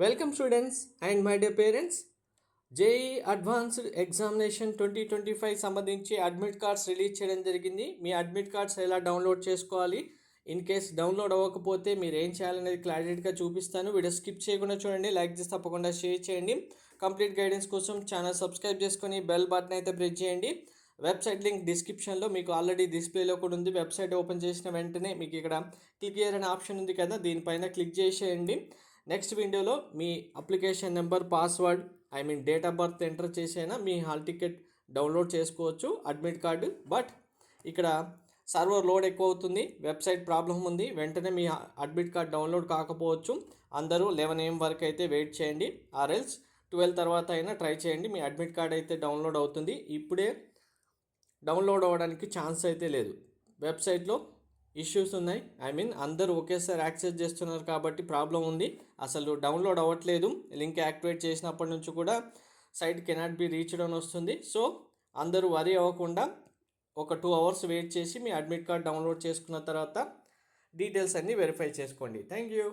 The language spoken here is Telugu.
Welcome students and my dear parents JE advanced examination twenty twenty five సంబంధించి అడ్మిట్ కార్డ్స్ రిలీజ్ చేయడం జరిగింది. మీ అడ్మిట్ కార్డ్స్ ఎలా డౌన్లోడ్ చేసుకోవాలి? ఇన్ కేస్ డౌన్లోడ్ అవ్వకపోతే మీరు ఏం చేయాలనేది క్లారిటీగా చూపిస్తాను. వీడియో స్కిప్ చేయకుండా చూడండి. లైక్ చేసి తప్పకుండా షేర్ చేయండి. కంప్లీట్ గైడెన్స్ కోసం ఛానల్ సబ్స్క్రైబ్ చేసుకొని బెల్ బటన్ అయితే ప్రెస్ చేయండి. వెబ్సైట్ లింక్ డిస్క్రిప్షన్లో మీకు ఆల్రెడీ డిస్ప్లేలో కూడా ఉంది. వెబ్సైట్ ఓపెన్ చేసిన వెంటనే మీకు ఇక్కడ క్లిక్ చేయాలనే ఆప్షన్ ఉంది కదా. దీనిపైన క్లిక్ చేసేయండి. నెక్స్ట్ విండోలో మీ application number password I mean date of birth enter చేసైనా మీ హాల్ టికెట్ డౌన్లోడ్ చేసుకోవచ్చు అడ్మిట్ కార్డు బట్ ఇక్కడ సర్వర్ లోడ్ ఎక్కువ అవుతుంది వెబ్సైట్ ప్రాబ్లం ఉంది వెంటనే మీ అడ్మిట్ కార్డ్ డౌన్లోడ్ కాకపోవచ్చు. అందరూ లెవెన్ ఏఎం వరకు అయితే వెయిట్ చేయండి ఆర్ఎల్స్ ట్వెల్వ్ తర్వాత అయినా ట్రై చేయండి మీ అడ్మిట్ కార్డ్ అయితే డౌన్లోడ్ అవుతుంది. ఇప్పుడే డౌన్లోడ్ అవ్వడానికి ఛాన్స్ అయితే లేదు. వెబ్సైట్లో ఇష్యూస్ ఉన్నాయి. ఐ మీన్ అందరూ ఒకేసారి యాక్సెస్ చేస్తున్నారు కాబట్టి ప్రాబ్లం ఉంది. అసలు డౌన్లోడ్ అవ్వట్లేదు. లింక్ యాక్టివేట్ చేసినప్పటి నుంచి కూడా సైట్ కెనాట్ బి రీచ్డ్ అని వస్తుంది. సో అందరూ వరీ అవ్వకుండా ఒక టూ అవర్స్ వెయిట్ చేసి మీ అడ్మిట్ కార్డ్ డౌన్లోడ్ చేసుకున్న తర్వాత డీటెయిల్స్ అన్నీ వెరిఫై చేసుకోండి. Thank you.